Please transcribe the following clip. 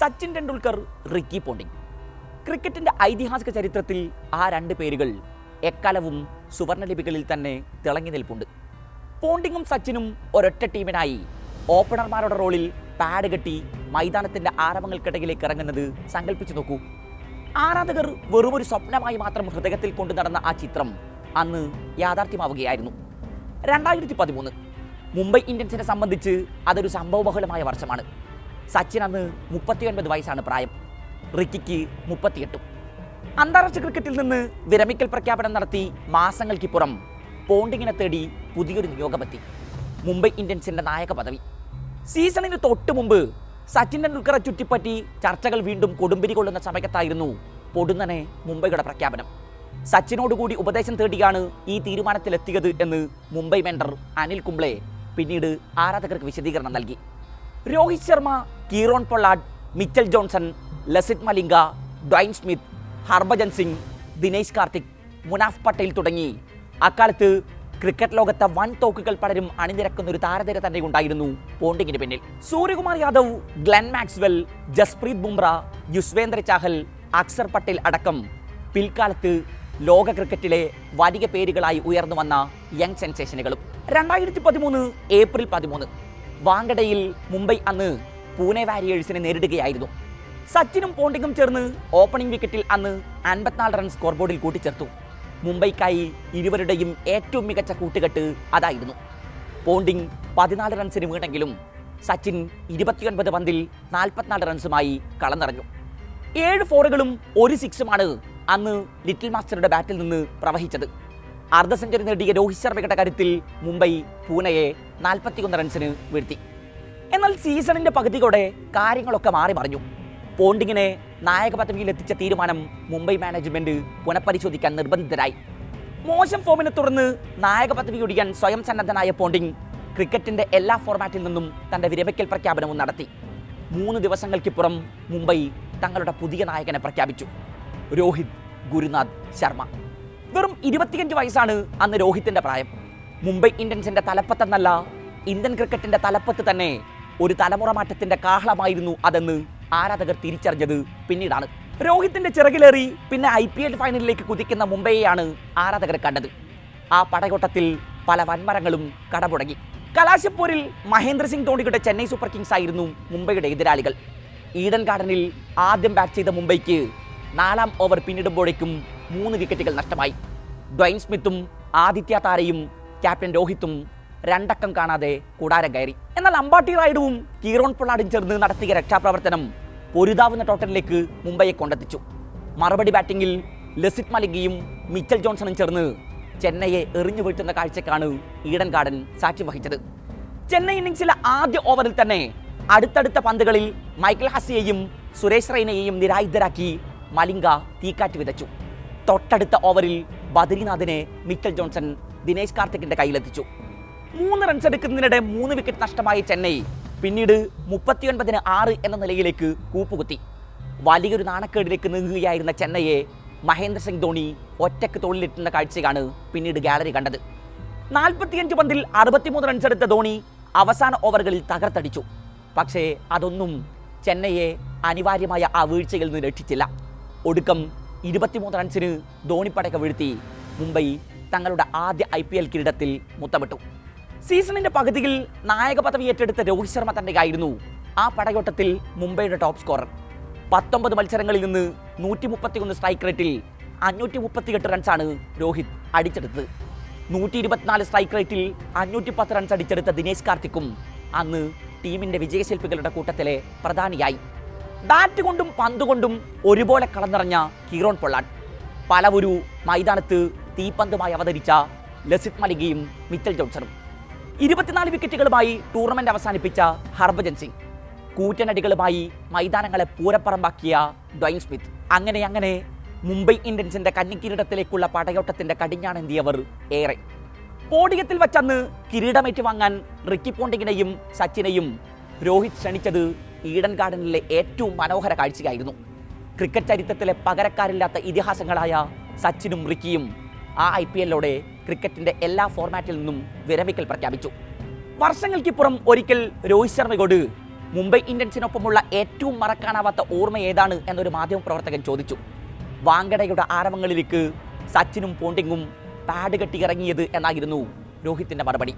Sachin Tendulkar Ricky ponding. ക്രിക്കറ്റിന്റെ ഐതിഹാസിക ചരിത്രത്തിൽ ആ രണ്ട് പേരുകൾ എക്കാലവും സുവർണലിപികളിൽ തന്നെ തിളങ്ങി നിൽപ്പുണ്ട്. പോണ്ടിങ്ങും സച്ചിനും ഒരൊറ്റ ടീമിനായി ഓപ്പണർമാരുടെ റോളിൽ പാഡ് കെട്ടി മൈതാനത്തിന്റെ ആരവങ്ങൾക്കിടയിലേക്ക് ഇറങ്ങുന്നത് സങ്കല്പിച്ചു നോക്കൂ. ആരാധകർ വെറുമൊരു സ്വപ്നമായി മാത്രം ഹൃദയത്തിൽ കൊണ്ടു നടന്ന ആ ചിത്രം അന്ന് യാഥാർത്ഥ്യമാവുകയായിരുന്നു. രണ്ടായിരത്തി പതിമൂന്ന് മുംബൈ ഇന്ത്യൻസിനെ സംബന്ധിച്ച് അതൊരു സംഭവബഹുലമായ വർഷമാണ്. സച്ചിൻ അന്ന് മുപ്പത്തിയൊൻപത് വയസ്സാണ് പ്രായം. റിക്കിക്ക് മുപ്പത്തിയെട്ടും. അന്താരാഷ്ട്ര ക്രിക്കറ്റിൽ നിന്ന് വിരമിക്കൽ പ്രഖ്യാപനം നടത്തി മാസങ്ങൾക്കിപ്പുറം പോണ്ടിങ്ങിനെ തേടി പുതിയൊരു നിയോഗമെത്തി. മുംബൈ ഇന്ത്യൻസിന്റെ നായക പദവി. സീസണിന് തൊട്ട് മുമ്പ് സച്ചിൻ ടെണ്ടുൽക്കറെ ചുറ്റിപ്പറ്റി ചർച്ചകൾ വീണ്ടും കൊടുമ്പിരി കൊള്ളുന്ന സമയത്തായിരുന്നു പൊടുന്നനെ മുംബൈയുടെ പ്രഖ്യാപനം. സച്ചിനോടുകൂടി ഉപദേശം തേടിയാണ് ഈ തീരുമാനത്തിലെത്തിയത് എന്ന് മുംബൈ മെൻഡർ അനിൽ കുംബ്ലെ പിന്നീട് ആരാധകർക്ക് വിശദീകരണം നൽകി. Rohit Sharma Kieron Pollard Mitchell Johnson Lasith Malinga Dwayne Smith Harbhajan Singh Dinesh Karthik Munaf Patel തുടങ്ങി. അക്കാലത്ത് ക്രിക്കറ്റ് ലോകത്തെ വൻ തോക്കുകൾ പലരും അണിനിരക്കുന്ന ഒരു താരനിര തന്നെ ഉണ്ടായിരുന്നു പോണ്ടിങ്ങിന് പിന്നിൽ. സൂര്യകുമാർ യാദവ് ഗ്ലെൻ മാക്സ്വെൽ ജസ്പ്രീത് ബുംറ യുസ്വേന്ദ്ര ചാഹൽ അക്സർ പട്ടേൽ അടക്കം. പിൽക്കാലത്ത് ലോക ക്രിക്കറ്റിലെ വലിയ പേരുകളായി ഉയർന്നു വന്ന യങ് സെൻസേഷനുകളും. രണ്ടായിരത്തി പതിമൂന്ന് ഏപ്രിൽ പതിമൂന്ന്. വാങ്കഡയിൽ മുംബൈ അന്ന് പൂനെ വാരിയേഴ്സിനെ നേരിടുകയായിരുന്നു. സച്ചിനും പോണ്ടിങ്ങും ചേർന്ന് ഓപ്പണിംഗ് വിക്കറ്റിൽ അന്ന് അൻപത്തിനാല് റൺ സ്കോർ ബോർഡിൽ കൂട്ടിച്ചേർത്തു. മുംബൈക്കായി ഇരുവരുടെയും ഏറ്റവും മികച്ച കൂട്ടുകെട്ട് അതായിരുന്നു. പോണ്ടിങ് പതിനാല് റൺസിന് വീണെങ്കിലും സച്ചിൻ ഇരുപത്തിയൊൻപത് പന്തിൽ നാൽപ്പത്തിനാല് റൺസുമായി കളന്നിറഞ്ഞു ഏഴ് ഫോറുകളും ഒരു സിക്സുമാണ് അന്ന് ലിറ്റിൽ മാസ്റ്ററുടെ ബാറ്റിൽ നിന്ന് പ്രവഹിച്ചത്. അർദ്ധ സെഞ്ചുറി നേടിയ രോഹിത് ശർമ്മയുടെ കാര്യത്തിൽ മുംബൈ പൂനെയെ നാൽപ്പത്തിയൊന്ന് റൺസിന് വീഴ്ത്തി. എന്നാൽ സീസണിന്റെ പകുതിയോടെ കാര്യങ്ങളൊക്കെ മാറി മറിഞ്ഞു. പോണ്ടിങ്ങിനെ നായക പദവിയിൽ എത്തിച്ച തീരുമാനം മുംബൈ മാനേജ്മെന്റ് പുനഃപരിശോധിക്കാൻ നിർബന്ധിതരായി. മോശം ഫോമിനെ തുടർന്ന് നായക പദവി ഒടിയാൻ സ്വയം സന്നദ്ധനായ പോണ്ടിങ് ക്രിക്കറ്റിന്റെ എല്ലാ ഫോർമാറ്റിൽ നിന്നും തന്റെ വിരമിക്കൽ പ്രഖ്യാപനവും നടത്തി. മൂന്ന് ദിവസങ്ങൾക്കിപ്പുറം മുംബൈ തങ്ങളുടെ പുതിയ നായകനെ പ്രഖ്യാപിച്ചു. രോഹിത് ഗുരുനാഥ് ശർമ്മ. വെറും ഇരുപത്തിയഞ്ച് വയസ്സാണ് അന്ന് രോഹിത്തിന്റെ പ്രായം. മുംബൈ ഇന്ത്യൻസിന്റെ തലപ്പത്തെന്നല്ല ഇന്ത്യൻ ക്രിക്കറ്റിന്റെ തലപ്പത്ത് തന്നെ ഒരു തലമുറ മാറ്റത്തിന്റെ കാഹളമായിരുന്നു അതെന്ന് ആരാധകർ തിരിച്ചറിഞ്ഞത് പിന്നീടാണ്. രോഹിത്തിന്റെ ചിറകിലേറി പിന്നെ ഐ പി എൽ ഫൈനലിലേക്ക് കുതിക്കുന്ന മുംബൈയെയാണ് ആരാധകർ കണ്ടത്. ആ പടയോട്ടത്തിൽ പല വൻമരങ്ങളും കടപുടങ്ങി കലാശപ്പൂരിൽ മഹേന്ദ്ര സിംഗ് ധോണിയുടെ ചെന്നൈ സൂപ്പർ കിങ്സ് ആയിരുന്നു മുംബൈയുടെ എതിരാളികൾ. ഈഡൻ ഗാർഡനിൽ ആദ്യം ബാറ്റ് ചെയ്ത മുംബൈക്ക് നാലാം ഓവർ പിന്നിടുമ്പോഴേക്കും മൂന്ന് വിക്കറ്റുകൾ നഷ്ടമായി. ഡ്വൈൻ സ്മിത്തും ആദിത്യ താരയും ക്യാപ്റ്റൻ രോഹിത്തും രണ്ടക്കം കാണാതെ കൂടാരം കയറി. എന്നാൽ അമ്പാട്ടി റായിഡുവും കീറോൺ പൊള്ളാടും ചേർന്ന് നടത്തിയ രക്ഷാപ്രവർത്തനം പൊരുതാവുന്ന ടോട്ടലിലേക്ക് മുംബൈയെ കൊണ്ടെത്തിച്ചു. മറുപടി ബാറ്റിംഗിൽ ലസിത് മലിംഗിയും മിച്ചൽ ജോൺസണും ചേർന്ന് ചെന്നൈയെ എറിഞ്ഞു വീഴ്ത്തുന്ന കാഴ്ചക്കാണ് ഈഡൻ ഗാർഡൻ സാക്ഷി വഹിച്ചത്. ചെന്നൈ ഇന്നിംഗ്സിലെ ആദ്യ ഓവറിൽ തന്നെ അടുത്തടുത്ത പന്തുകളിൽ മൈക്കൽ ഹസിയെയും സുരേഷ് റൈനയെയും നിരായുധരാക്കി മലിംഗ തീക്കാറ്റ് വിതച്ചു. തൊട്ടടുത്ത ഓവറിൽ ബദരിനാഥിനെ മിച്ചൽ ജോൺസൺ ദിനേശ് കാർത്തിക്കിന്റെ കയ്യിലെത്തിച്ചു. മൂന്ന് റൺസ് എടുക്കുന്നതിനിടെ മൂന്ന് വിക്കറ്റ് നഷ്ടമായ ചെന്നൈ. പിന്നീട് മുപ്പത്തിയൊൻപതിന് ആറ് എന്ന നിലയിലേക്ക് കൂപ്പുകുത്തി. വലിയൊരു നാണക്കേടിലേക്ക് നീങ്ങുകയായിരുന്ന ചെന്നൈയെ മഹേന്ദ്ര സിംഗ് ധോണി ഒറ്റയ്ക്ക് തോളിലിട്ടുന്ന കാഴ്ചയാണ് പിന്നീട് ഗാലറി കണ്ടത്. നാൽപ്പത്തിയഞ്ച് പന്തിൽ അറുപത്തിമൂന്ന് റൺസ് എടുത്ത ധോണി അവസാന ഓവറുകളിൽ തകർത്തടിച്ചു. പക്ഷേ അതൊന്നും ചെന്നൈയെ അനിവാര്യമായ ആ വീഴ്ചയിൽ നിന്ന് രക്ഷിച്ചില്ല. ഒടുക്കം ഇരുപത്തിമൂന്ന് റൺസിന് ധോണിപ്പടക്ക വീഴ്ത്തി മുംബൈ തങ്ങളുടെ ആദ്യ ഐ പി എൽ കിരീടത്തിൽ മുത്തമിട്ടു. സീസണിന്റെ പകുതിയിൽ നായക പദവി ഏറ്റെടുത്ത രോഹിത് ശർമ്മ തന്നെയായിരുന്നു ആ പടയോട്ടത്തിൽ മുംബൈയുടെ ടോപ്പ് സ്കോറർ. പത്തൊമ്പത് മത്സരങ്ങളിൽ നിന്ന് നൂറ്റി മുപ്പത്തിയൊന്ന് സ്ട്രൈക്ക് റേറ്റിൽ അഞ്ഞൂറ്റി മുപ്പത്തിയെട്ട് റൺസാണ് രോഹിത് അടിച്ചെടുത്തത്. നൂറ്റി ഇരുപത്തിനാല് സ്ട്രൈക്ക് റേറ്റിൽ അഞ്ഞൂറ്റി പത്ത് റൺസ് അടിച്ചെടുത്ത ദിനേശ് കാർത്തിക്കും അന്ന് ടീമിന്റെ വിജയശില്പികളുടെ കൂട്ടത്തിലെ പ്രധാനിയായി. ബാറ്റ് കൊണ്ടും പന്ത് കൊണ്ടും ഒരുപോലെ കളന്നിറഞ്ഞ കീറോൺ പൊള്ളാട്ട് പലവൊരു മൈതാനത്ത് തീപ്പന്തുമായി അവതരിച്ച ലസിത് മലികയും മിത്തൽ ജോൺസണും. ഇരുപത്തിനാല് വിക്കറ്റുകളുമായി ടൂർണമെന്റ് അവസാനിപ്പിച്ച ഹർഭജൻ സിംഗ്. കൂറ്റനടികളുമായി മൈതാനങ്ങളെ പൂരപ്പറമ്പാക്കിയ ഡ്വൈൻ സ്മിത്ത്. അങ്ങനെ അങ്ങനെ മുംബൈ ഇന്ത്യൻസിന്റെ കന്നിക്കിരീടത്തിലേക്കുള്ള പടയോട്ടത്തിന്റെ കടിഞ്ഞാണെന്തിയവർ ഏറെ. പോഡിയത്തിൽ വച്ചന്ന് കിരീടമേറ്റ് വാങ്ങാൻ റിക്കി പോണ്ടിങ്ങിനെയും സച്ചിനെയും രോഹിത് ക്ഷണിച്ചത് ഈഡൻ ഗാർഡനിലെ ഏറ്റവും മനോഹര കാഴ്ചയായിരുന്നു. ക്രിക്കറ്റ് ചരിത്രത്തിലെ പകരക്കാരില്ലാത്ത ഇതിഹാസങ്ങളായ സച്ചിനും റിക്കിയും ആ ഐ പി എല്ലോടെ ക്രിക്കറ്റിന്റെ എല്ലാ ഫോർമാറ്റിൽ നിന്നും വിരമിക്കൽ പ്രഖ്യാപിച്ചു. വർഷങ്ങൾക്കിപ്പുറം ഒരിക്കൽ രോഹിത് ശർമ്മയോട് മുംബൈ ഇന്ത്യൻസിനൊപ്പമുള്ള ഏറ്റവും മറക്കാനാവാത്ത ഓർമ്മ ഏതാണ് എന്നൊരു മാധ്യമപ്രവർത്തകൻ ചോദിച്ചു. വാങ്കടയുടെ ആരവങ്ങളിലേക്ക് സച്ചിനും പോണ്ടിങ്ങും പാഡ് കെട്ടി ഇറങ്ങിയത് എന്നായിരുന്നു രോഹിത്തിന്റെ മറുപടി.